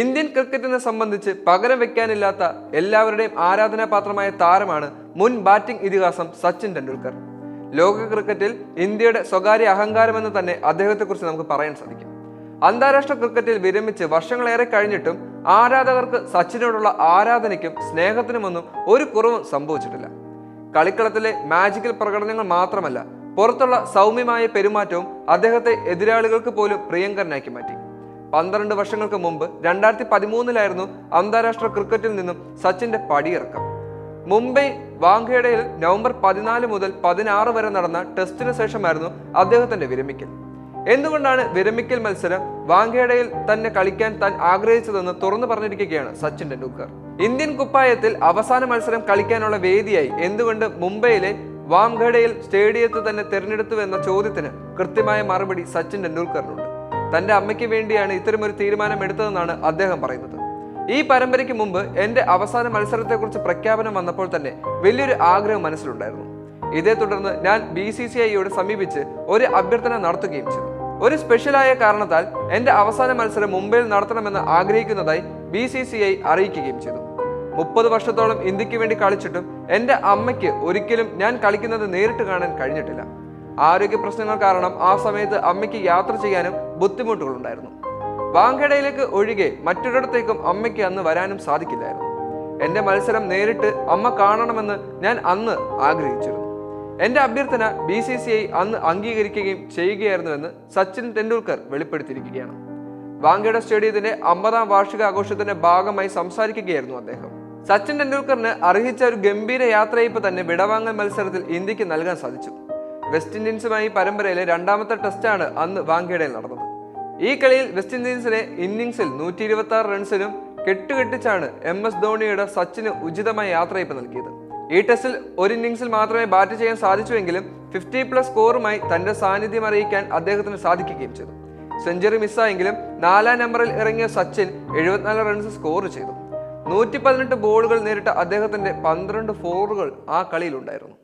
Indian ക്രിക്കറ്റിനെ സംബന്ധിച്ച് പകരം വെക്കാനില്ലാത്ത എല്ലാവരുടെയും ആരാധനാപാത്രമായ താരമാണ് മുൻ ബാറ്റിംഗ് ഇതിഹാസം സച്ചിൻ ടെണ്ടുൽക്കർ. ലോക ക്രിക്കറ്റിൽ ഇന്ത്യയുടെ സ്വകാര്യ അഹങ്കാരമെന്ന് തന്നെ അദ്ദേഹത്തെക്കുറിച്ച് നമുക്ക് പറയാൻ സാധിക്കും. അന്താരാഷ്ട്ര ക്രിക്കറ്റിൽ വിരമിച്ച് വർഷങ്ങളേറെ കഴിഞ്ഞിട്ടും ആരാധകർക്ക് സച്ചിനോടുള്ള ആരാധനയ്ക്കും സ്നേഹത്തിനുമൊന്നും ഒരു കുറവും സംഭവിച്ചിട്ടില്ല. കളിക്കളത്തിലെ മാജിക്കൽ പ്രകടനങ്ങൾ മാത്രമല്ല പുറത്തുള്ള സൗമ്യമായ പെരുമാറ്റവും അദ്ദേഹത്തെ എതിരാളികൾക്ക് പോലും പ്രിയങ്കരനാക്കി മാറ്റി. പന്ത്രണ്ട് വർഷങ്ങൾക്ക് മുമ്പ് രണ്ടായിരത്തി പതിമൂന്നിലായിരുന്നു അന്താരാഷ്ട്ര ക്രിക്കറ്റിൽ നിന്നും സച്ചിന്റെ പടിയിറക്കം. മുംബൈ വാങ്കേടയിൽ നവംബർ പതിനാല് മുതൽ പതിനാറ് വരെ നടന്ന ടെസ്റ്റിന് ശേഷമായിരുന്നു അദ്ദേഹത്തിന്റെ വിരമിക്കൽ. എന്തുകൊണ്ടാണ് വിരമിക്കൽ മത്സരം വാങ്കേടയിൽ തന്നെ കളിക്കാൻ താൻ ആഗ്രഹിച്ചതെന്ന് തുറന്നു പറഞ്ഞിരിക്കുകയാണ് സച്ചിൻ ടെണ്ടുൽക്കർ ഇന്ത്യൻ കുപ്പായത്തിൽ അവസാന മത്സരം കളിക്കാനുള്ള വേദിയായി എന്തുകൊണ്ട് മുംബൈയിലെ വാംഖഡയിൽ സ്റ്റേഡിയത്തിൽ തന്നെ തിരഞ്ഞെടുത്തു എന്ന ചോദ്യത്തിന് കൃത്യമായ മറുപടി സച്ചിൻ ടെണ്ടുൽക്കറിനുണ്ട് തന്റെ അമ്മയ്ക്ക് വേണ്ടിയാണ് ഇത്തരമൊരു തീരുമാനം എടുത്തതെന്നാണ് അദ്ദേഹം പറയുന്നത്. ഈ പരമ്പരയ്ക്ക് മുമ്പ് എന്റെ അവസാന മത്സരത്തെക്കുറിച്ച് പ്രഖ്യാപനം വന്നപ്പോൾ തന്നെ വലിയൊരു ആഗ്രഹം മനസ്സിലുണ്ടായിരുന്നു. ഇതേ തുടർന്ന് ഞാൻ ബി സി സി ഐയോട് സമീപിച്ച് ഒരു അഭ്യർത്ഥന നടത്തുകയും ചെയ്തു. ഒരു സ്പെഷ്യലായ കാരണത്താൽ എന്റെ അവസാന മത്സരം മുംബൈയിൽ നടത്തണമെന്ന് ആഗ്രഹിക്കുന്നതായി ബി സി സി ഐ അറിയിക്കുകയും ചെയ്തു. മുപ്പത് വർഷത്തോളം ഇന്ത്യയ്ക്ക് വേണ്ടി കളിച്ചിട്ടും എന്റെ അമ്മയ്ക്ക് ഒരിക്കലും ഞാൻ കളിക്കുന്നത് നേരിട്ട് കാണാൻ കഴിഞ്ഞിട്ടില്ല. ആരോഗ്യ പ്രശ്നങ്ങൾ കാരണം ആ സമയത്ത് അമ്മയ്ക്ക് യാത്ര ചെയ്യാനും ബുദ്ധിമുട്ടുകളുണ്ടായിരുന്നു. വാങ്കടയിലേക്ക് ഒഴികെ മറ്റൊരിടത്തേക്കും അമ്മയ്ക്ക് അന്ന് വരാനും സാധിക്കില്ലായിരുന്നു. എന്റെ മത്സരം നേരിട്ട് അമ്മ കാണണമെന്ന് ഞാൻ അന്ന് ആഗ്രഹിച്ചിരുന്നു. എന്റെ അഭ്യർത്ഥന ബി സി സി ഐ അന്ന് അംഗീകരിക്കുകയും ചെയ്യുകയായിരുന്നുവെന്ന് സച്ചിൻ തെണ്ടുൽക്കർ വെളിപ്പെടുത്തിയിരിക്കുകയാണ്. വാങ്കയുടെ സ്റ്റേഡിയത്തിന്റെ അമ്പതാം വാർഷികാഘോഷത്തിന്റെ ഭാഗമായി സംസാരിക്കുകയായിരുന്നു അദ്ദേഹം. സച്ചിൻ ടെണ്ടുൽക്കറിന് അർഹിച്ച ഒരു ഗംഭീര യാത്രയപ്പ് തന്നെ വിടവാങ്ങൽ മത്സരത്തിൽ ഇന്ത്യയ്ക്ക് നൽകാൻ സാധിച്ചു. വെസ്റ്റ് ഇൻഡീൻസുമായി പരമ്പരയിലെ രണ്ടാമത്തെ ടെസ്റ്റാണ് അന്ന് വാങ്കേഡയിൽ നടന്നത്. ഈ കളിയിൽ വെസ്റ്റ് ഇൻഡീൻസിനെ ഇന്നിംഗ്സിൽ നൂറ്റി ഇരുപത്തി ആറ് റൺസിനും കെട്ടുകെട്ടിച്ചാണ് എം എസ് ധോണിയുടെ സച്ചിന് ഉചിതമായ യാത്രയപ്പ് നൽകിയത്. ഈ ടെസ്റ്റിൽ ഒരു ഇന്നിംഗ്സിൽ മാത്രമേ ബാറ്റ് ചെയ്യാൻ സാധിച്ചുവെങ്കിലും ഫിഫ്റ്റി പ്ലസ് സ്കോറുമായി തന്റെ സാന്നിധ്യം അറിയിക്കാൻ അദ്ദേഹത്തിന് സാധിക്കുകയും ചെയ്തു. സെഞ്ചുറി മിസ്സായെങ്കിലും നാലാം നമ്പറിൽ ഇറങ്ങിയ സച്ചിൻ എഴുപത്തിനാല് റൺസ് സ്കോർ ചെയ്തു. നൂറ്റി പതിനെട്ട് ബോളുകൾ നേരിട്ട അദ്ദേഹത്തിന്റെ പന്ത്രണ്ട് ഫോറുകൾ ആ കളിയിലുണ്ടായിരുന്നു.